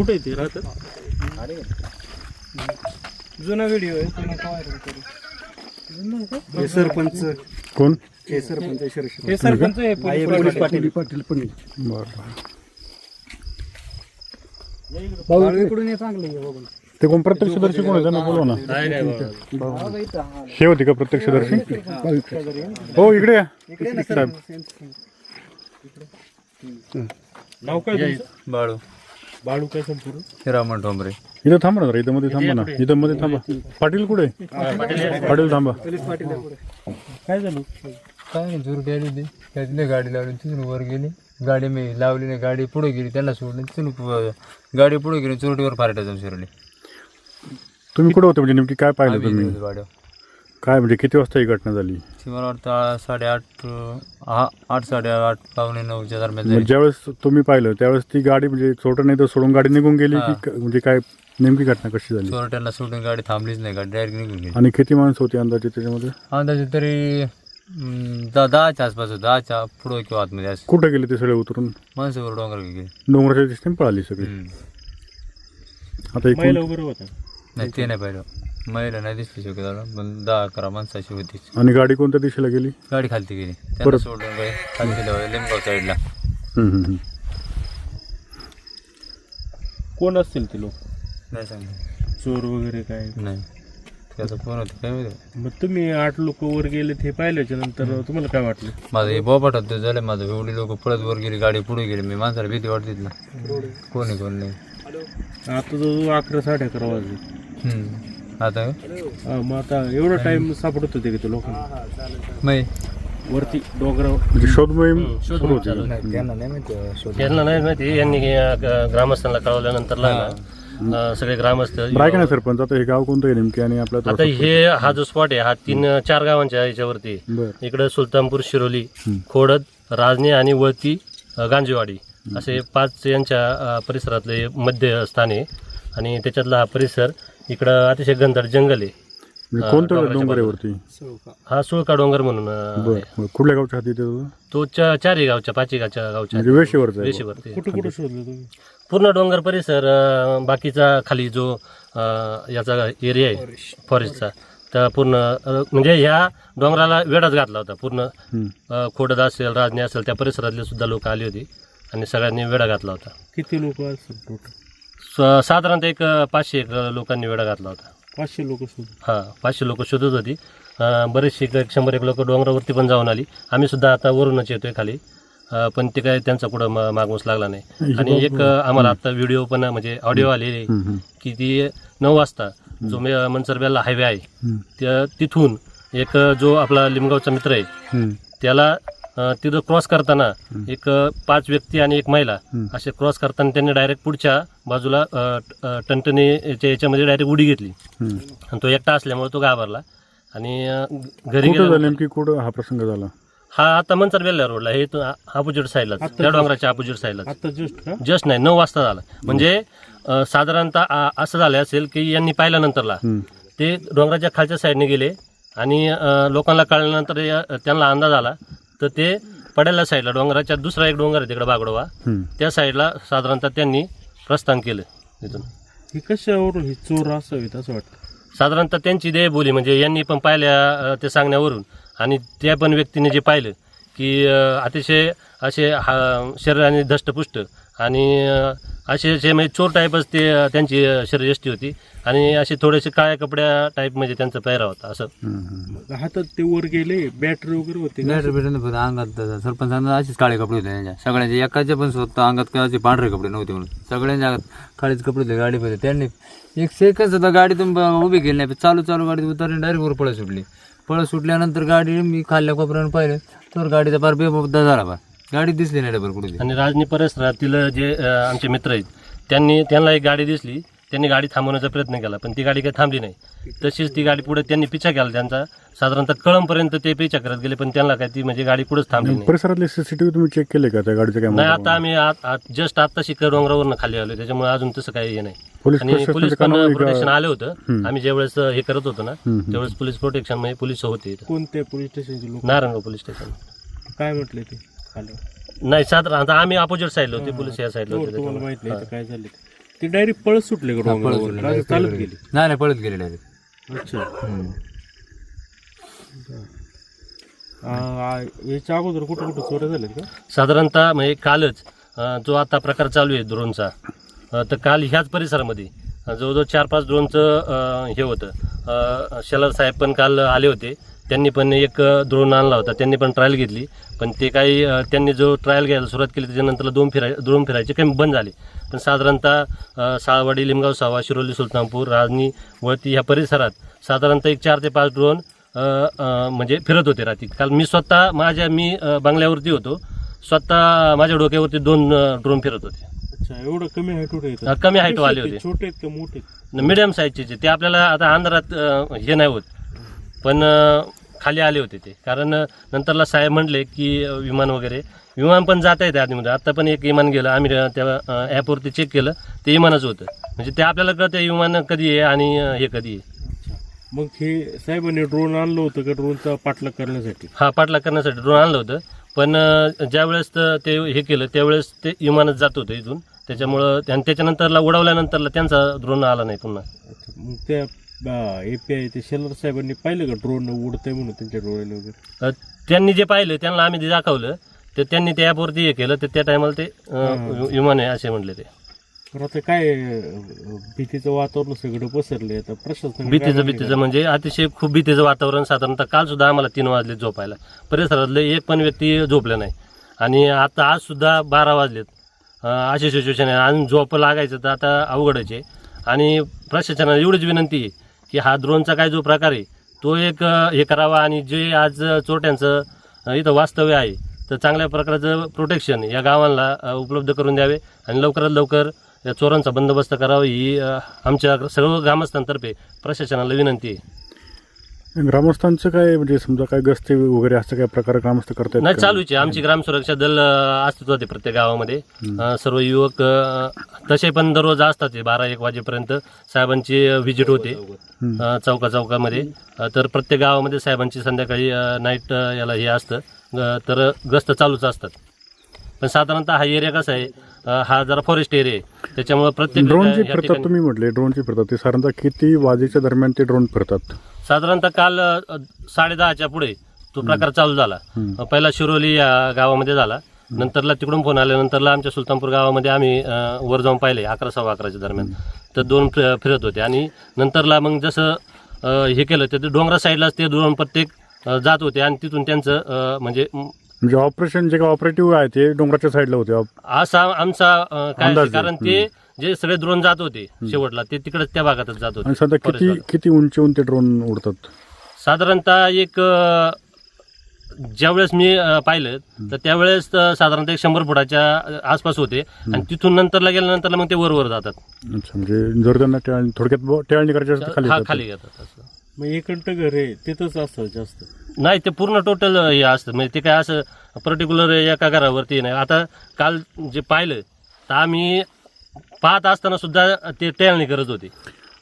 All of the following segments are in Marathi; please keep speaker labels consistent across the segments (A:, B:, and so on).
A: कुठे ते राहतात?
B: जुना व्हिडिओ आहे तो नका व्हायरल करू हे सरपंच.
C: कोण?
B: हे सरपंच हे सरपंच हे पोलीस पाटील.
C: पाटील पण बरं.
B: बाळूकडून हे चांगलं आहे बघून.
C: ते कोण प्रत्यक्षदर्शी कोण आहे? त्यांना बोलवा ना. हे. होती का प्रत्यक्षदर्शी? हो. इकडे या साहेब.
A: नाव काय तुमचं?
D: बाळू.
A: बाळू काय संपूर्ण?
D: हिरामण ठोंबरे.
C: इथं थांबा ना जरा, इथं मध्ये थांबा ना. इथं मध्ये थांबा. पाटील कुठे? पाटील थांबा.
A: काय झालं?
D: काय नाही चोरटी आली होती त्यातली गाडी लावली तिथून वर गेली. गाडी मी लावली नाही गाडी पुढे गेली त्यांना सोडली. तिथून प- गाडी पुढे गेली चोरटीवर फारट्या जाऊन शिरली.
C: तुम्ही कुठे होते? म्हणजे नेमकी काय पाहिलं तुम्ही?
D: गाड्या
C: काय म्हणजे किती वाजता ही घटना झाली?
D: ती मला वाटतं आ- साडेआठ हा आठ साडेआठ पावणे नऊच्या दरम्यान
C: म्हणजे
D: झाली.
C: ज्यावेळेस तुम्ही पाहिलं त्यावेळेस ती गाडी म्हणजे चोट नाही तर सोडून गाडी निघून गेली की क- म्हणजे काय नेमकी घटना कशी झाली?
D: चोरट्यांना सोडून गाडी थांबलीच नाही गाडी डायरेक्ट निघून गेली.
C: आणि किती माणसं होती अंदाजे त्याच्यामध्ये?
D: अंदाजे तरी अं, दहाच्या आसपास होतं. दहाच्या पुढं किंवा आतमध्ये असं.
C: कुठे गेले ते सगळे उतरून?
D: माणसावर डोंगर गेली.
C: डोंगराच्या दिशेने पळाली सगळी.
D: हम्म.
C: आता एकूण
D: नाही ते नाही पाहिलं. महिला नाही दिसली शक्यता पण दहा अकरा माणसाची होती.
C: आणि गाडी कोणत्या दिशेला गेली?
D: गाडी खालती गेली. त्यांना सोडून काय खाली गेल्यावर लिंबगाव साईडला.
C: हम्म, हम्म, हम्म.
A: कोण असतील ते लोक?
D: नाही सांगितलं
A: चोर वगैरे काय?
D: नाही. त्याचा फोन होता काय माहिती?
A: मग तुम्ही आठ लोक वर गेले ते पाहिल्याच्या नंतर तुम्हाला काय वाटलं?
D: माझं हे बोपाट होतं झालं माझं एवढी लोक पळत वर गेली गाडी पुढे गेली मी माणसाला भीती वाटते ना. कोणी कोण नाही.
A: आता जवळ अकरा साडे अकरा वाजले.
D: हम्म. आता?
A: हा, मग आता एवढा टाइम सापडत होते की ते लोकांना?
D: नाही.
A: वरती डोंगरावर.
C: म्हणजे शोध मोहीम? सुरू होती.
D: त्यांना नाही माहिती
E: यांना अ, ग- ग्रामस्थांना कळवल्यानंतर अ, सगळे ग्रामस्थ
C: बरं ऐका ना सरपंच आता हे गाव कोणतं आहे नेमके? आणि आपल्या
E: आता हे हा जो स्पॉट आहे हा तीन चार गावांच्या याच्यावरती.
C: बरं.
E: इकडं सुलतानपूर शिरोली खोडद राजनी आणि वळती अ, गांजेवाडी. असे पाच यांच्या अ, परिसरातले मध्य स्थान आहे. आणि त्याच्यातला हा परिसर इकडं अतिशय घनदाट जंगल आहे.
C: म्हणजे कोणत्या डोंगर आहे वरती?
E: हा सुळका डोंगर म्हणून अ.
C: बरं. कुठल्या गावच्या हाती ते?
E: तो चा- चारही गावच्या पाचही गावच्या गावच्या
C: म्हणजे वेशीवरचं आहे
E: वेशीवरती
A: कुठं कुठं शोधलं तुम्ही?
E: पूर्ण डोंगर परिसर अ, बाकीचा खाली जो अ, याचा एरिया आहे फॉरेस्टचा तर पूर्ण अ, म्हणजे ह्या डोंगराला वेढाच घातला होता. पूर्ण
C: हम्म.
E: अ, खोडद असेल राजनी असेल त्या परिसरातले सुद्धा लोक आली होती आणि सगळ्यांनी वेढा घातला होता.
A: किती लोक असतील टोटल
E: स- साधारणतः एक अ, पाचशे एक लोकांनी वेढा घातला होता.
A: पाचशे लोक शोध
E: हां पाचशे लोक शोधत होती. अ, बरेचसे एक- एक शंभर एक लोक डोंगरावरती पण जाऊन आली. आम्ही सुद्धा आता वरूनच येतोय खाली. अ, पण ते काय त्यांचा कुठं मा- मागमूस लागला नाही. आणि एक अ, आम्हाला आता व्हिडिओ पण म्हणजे ऑडिओ आलेले. की ती नऊ वाजता जो मे मनसरबेला हायवे आहे. त्या तिथून एक जो आपला लिमगावचा मित्र आहे. त्याला तिथं क्रॉस करताना एक पाच व्यक्ती आणि एक महिला. असे क्रॉस करताना त्यांनी डायरेक्ट पुढच्या बाजूला अ, ट- अ, टणटणी याच्या याच्यामध्ये डायरेक्ट उडी घेतली. आणि तो एकटा असल्यामुळे तो घाबरला. आणि घरी
C: नेमकी? कुठं हा प्रसंग झाला?
E: हा आता मनसर बेल्ला रोडला. हे अपोजिट साईडला त्या डोंगराच्या अपोजिट साईडला
A: आता जस्ट
E: नाही नऊ वाजता झाला. म्हणजे साधारणतः असं झालं असेल की यांनी पाहिल्यानंतरला. ते डोंगराच्या खालच्या साईडने गेले आणि लोकांना कळल्यानंतर त्यांना अंदाज आला तर ते पडेल्या साईडला डोंगराच्या दुसरा एक डोंगर आहे तिकडे बागडोवा. त्या साईडला साधारणतः त्यांनी प्रस्थान केलं तिथून
A: हे कशावरून हे चोर असावेत असं वाटतं.
E: साधारणतः त्यांची देहबोली म्हणजे यांनी पण पाहिल्या ते सांगण्यावरून. आणि त्या पण व्यक्तीने जे पाहिलं की अतिशय असे हा शरीराने धष्टपुष्ट आणि असे असे म्हणजे चोर टाईपच ते त्यांची शरीरयष्टी होती. आणि असे थोडेसे काळ्या कपड्या टाईप म्हणजे त्यांचा पेहरा होता असं.
A: हातात ते वर गेले बॅटरी वगैरे होते का?
D: बॅटरी भेटून पण अंगात सरपंचांना असेच काळे कपडे होते त्यांच्या. सगळ्यांचे एकाचे पण स्वतः अंगात काय असे पांढरे कपडे नव्हते म्हणून. सगळ्यांच्या अंगात काळेच कपडे होते गाडी होते त्यांनी एक सेकंद सुद्धा गाडीतून ब- उभी केली नाही. चालू चालू गाडी उतरली डायरेक्ट वर पळत सुटली. पळत सुटल्यानंतर गाडी मी खाल्ल्या कोपऱ्यानं पाहिलं तर गाडीचा पार बेमुद्दा झाला बा गाडी दिसली नाही डबर कुठे
E: आणि राजनी परिसरातील जे अ, आमचे मित्र आहेत त्यांनी त्यांना एक गाडी दिसली त्यांनी गाडी थांबवण्याचा प्रयत्न केला पण ती गाडी काही थांबली नाही. तशीच ती गाडी पुढे त्यांनी पिछा केला त्यांचा साधारणतः कळंपर्यंत ते पिछा करत गेले पण त्यांना काय ती म्हणजे गाडी पुढेच थांबली नाही.
C: परिसरातले सीसीटीव्ही तुम्ही चेक केले का त्या गाडीच्या
E: नाही आता आम्ही जस्ट आता शिखर डोंगरावरनं खाली आलो त्याच्यामुळे अजून तसं काही हे नाही.
C: पोलीस
E: आणि पोलीस पण
C: कानावर
E: प्रोटेक्शन
C: का-
E: आलं होतं. आम्ही ज्यावेळेस हे करत होतो ना
C: हम्म, हम्म.
E: त्यावेळेस पोलीस प्रोटेक्शन म्हणजे पोलीस होते. इथं
A: कोणत्या पोलीस स्टेशनचे लोक?
E: Narayangaon police station.
A: काय म्हटले ते?
E: नाही साधारण आता आम्ही अपोजिट साईडला होते पोलीस या साईडला होते
A: तुम्हाला. माहीत नाही इथं काय झालं ते. डायरेक्ट पळत सुटले का
D: हा,
A: का चालत गेली.
D: नाही नाही पळत गेले डायरेक्ट
A: अच्छा. आ, याच्या अगोदर कुठं कुठं चोऱ्या झाल्यात का?
E: साधारणतः म्हणजे कालच अ, जो आता प्रकार चालू आहे ड्रोनचा अ, तर काल ह्याच परिसरामध्ये जवळजवळ चार पाच ड्रोनचं हे होतं. शेलर साहेब पण काल आले होते. त्यांनी पण एक ड्रोन आणला होता. त्यांनी पण ट्रायल घेतली. पण ते काही त्यांनी जो ट्रायल घ्यायला सुरुवात केली त्याच्यानंतर दोन फिराय ड्रोन फिरायचे काही बंद झाले. पण साधारणतः साळवाडी लिमगाव सावा शिरोली सुलतानपूर राजनी वळती ह्या परिसरात साधारणतः एक चार ते पाच ड्रोन म्हणजे फिरत होते रात्री. काल मी स्वतः माझ्या मी बंगल्यावरती होतो. स्वतः माझ्या डोक्यावरती दोन ड्रोन फिरत होते.
A: अच्छा एवढं कमी हाईट
E: अ, कमी वाले होते.
A: छोटे आहेत का मोठे आहेत?
E: मिडियम साईजचे ते आपल्याला आता अंधारात अ, हे नाही होत. पण अ, खाली आले होते ते. कारण अ, नंतरला साहेब म्हणले की अ, विमान वगैरे. विमान पण जाता येते आतमध्ये आता पण एक विमान गेलं. आम्ही अ, त्या ॲपवरती चेक केलं. ते विमानच होतं. म्हणजे ते आपल्याला कळतं विमान कधी आहे आणि अ, हे कधी आहे.
A: अच्छा. मग हे साहेबांनी ड्रोन आणलं होतं का ड्रोनचा पाठलाग करण्यासाठी?
E: हा पाठलाग करण्यासाठी ड्रोन आणलं होतं. पण ज्यावेळेस त- ते हे केलं त्यावेळेस ते विमानच जात होतं इथून. त्याच्यामुळं आणि त्याच्यानंतरला उडवल्यानंतरला त्यांचा ड्रोन आला नाही पुन्हा.
A: अच्छा मग त्या एपीआय ते शेलर साहेबांनी पाहिलं का ड्रोन उडतंय म्हणून त्यांच्या डोळ्याने वगैरे?
E: अ, त्यांनी जे पाहिलं त्यांना आम्ही जे दाखवलं तर त्यांनी त्या ॲपवरती हे केलं तर त्या टायमाला ते अ. विमान आहे असे म्हणले ते.
A: तर आता काय भीतीचं वातावरण सगळं पसरलंय. आता प्रशासन
E: भीतीचं भीतीचं म्हणजे अतिशय खूप भीतीचं वातावरण साधारणतः काल सुद्धा आम्हाला तीन वाजले झोपायला. परिसरातले एक पण व्यक्ती झोपले नाही. आणि आता आज सुद्धा बारा वाजलेत. अशी सिच्युएशन आहे. आणि झोप लागायचं तर आता अवघडच आहे. आणि प्रशासनाला एवढीच विनंती आहे की हा ड्रोनचा काय जो प्रकार आहे तो एक हे करावा आणि जे आज चोरट्यांचं इथं वास्तव्य आहे तर चांगल्या प्रकारचं प्रोटेक्शन या गावांना उपलब्ध करून द्यावे आणि लवकरात लवकर या चोरांचा बंदोबस्त करावा ही आमच्या सर्व ग्रामस्थांतर्फे प्रशासनाला विनंती आहे.
C: ग्रामस्थांचं काय म्हणजे समजा काय गस्ती वगैरे असं काय प्रकार ग्रामस्थ करतायत
E: नाही? चालूच आहे. आमची ग्राम सुरक्षा दल अस्तित्वात आहे प्रत्येक गावामध्ये. अ, सर्व युवक अ, तसे पण दररोज असतात ते बारा एक वाजेपर्यंत साहेबांची व्हिजिट होते. अ, चौका चौकामध्ये अ, तर प्रत्येक गावामध्ये साहेबांची संध्याकाळी नाईट याला हे असतं. अ, तर गस्त चालूच असतात. पण साधारणतः हा एरिया कसा आहे? हा जरा फॉरेस्ट एरिया आहे. त्याच्यामुळे प्रत्येक
C: ड्रोन जे
E: या
C: फिरतात
E: ठिकाणी-
C: तुम्ही म्हटले ड्रोन जे फिरतात. ते साधारणतः किती वाजेच्या दरम्यान ते ड्रोन फिरतात?
E: साधारणतः काल अ, साडेदहाच्या पुढे तो प्रकार चालू झाला.
C: हम्म.
E: पहिला शिरोली या गावामध्ये झाला. नंतरला तिकडून फोन आल्यानंतरला आमच्या सुलतानपूर गावामध्ये आम्ही अ, वर जाऊन पाहिले अकरा सव्वा अकराच्या दरम्यान. तर दोन फिर- फिरत होते. आणि नंतरला मग जसं अ, हे केलं तर ते डोंगरा साईडलाच ते दोन प्रत्येक अ, जात होते. आणि तिथून त्यांचं अ, म्हणजे म,
C: म्हणजे ऑपरेशन जे काय ऑपरेटिव्ह आहे ते डोंगराच्या साईडला होते. ऑप-
E: असा आमचा अ, काय
C: अंदाज
E: आहे, कारण ते जे सगळे ड्रोन जात होते शेवटला ते तिकडे त्या भागातच जात
C: आणि
E: होते
C: सध्या किती किती उंचीहून ते ड्रोन उडतात?
E: साधारणतः एक अ, ज्यावेळेस मी अ, पाहिलं तर त्यावेळेस अ, साधारणतः एक शंभर फुटाच्या आसपास होते. आणि तिथून नंतरला गेल्यानंतर मग ते वर वर जातात.
C: अच्छा म्हणजे जर त्यांना टेळ- थोडक्यात ब- टेळणी करायची असेल तर खाली
E: हा
C: येतात.
E: खाली येतात असं.
A: मग एकंट घर आहे तिथंच असतं जास्त.
E: नाही ते पूर्ण टोटल हे असतं. म्हणजे ते काय असं पर्टिक्युलर एका घरावरती नाही. आता काल जे पाहिलं तर आम्ही पाहत असताना सुद्धा ते टेळणी करत होते.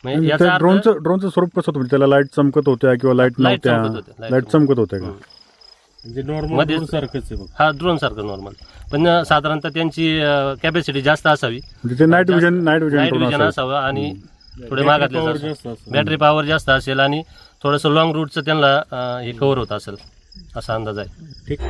E: म्हणजे याचा अर्थ-
C: ड्रोनचं ड्रोनचं स्वरूप कसं होतं? म्हणजे त्याला लाइट चमकत होत्या किंवा लाइट
E: Light
C: नव्हत्या?
E: चमकत होत्या, light
C: लाइट चमकत होत्या का?
A: म्हणजे नॉर्मल
E: मध्ये-
A: सारखंच आहे बघ.
E: हा ड्रोन सारखं नॉर्मल पण साधारणतः त्यांची कॅपॅसिटी जास्त असावी.
C: म्हणजे ते night vision night vision
E: night
C: drone
E: vision. असावं. आणि थोडे मागातले. बॅटरी पॉवर जास्त असेल. आणि थोडंसं लॉंग रूटचं त्यांना हे कव्हर होत असेल. असा अंदाज आहे.
A: ठीक.